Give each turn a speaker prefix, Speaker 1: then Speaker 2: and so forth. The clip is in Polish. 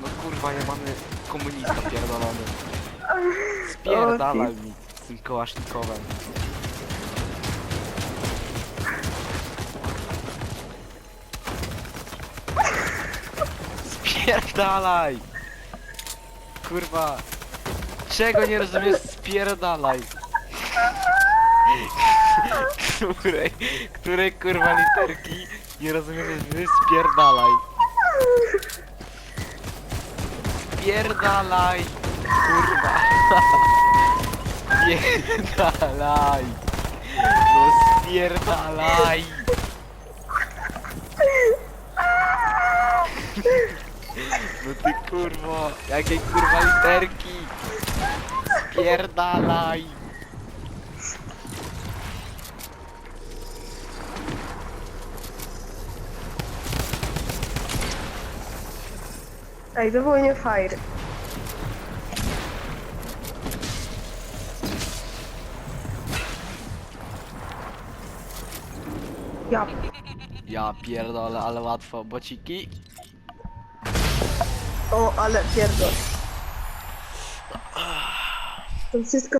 Speaker 1: No kurwa, jebany komunista pierdolony. Spierdalaj mi z tym kołasznikowem. Spierdalaj! Kurwa! Czego nie rozumiesz? Spierdalaj! Której, której kurwa literki nie rozumiesz? Spierdalaj! Spierdalaj! Kurwa! Spierdalaj! No spierdalaj! No ty kurwo! Jakie kurwa literki! Spierdalaj!
Speaker 2: Ej, to było nie fajne. Ja.
Speaker 1: Ja pierdolę, ale łatwo, bociki.
Speaker 2: O, ale pierdol. To wszystko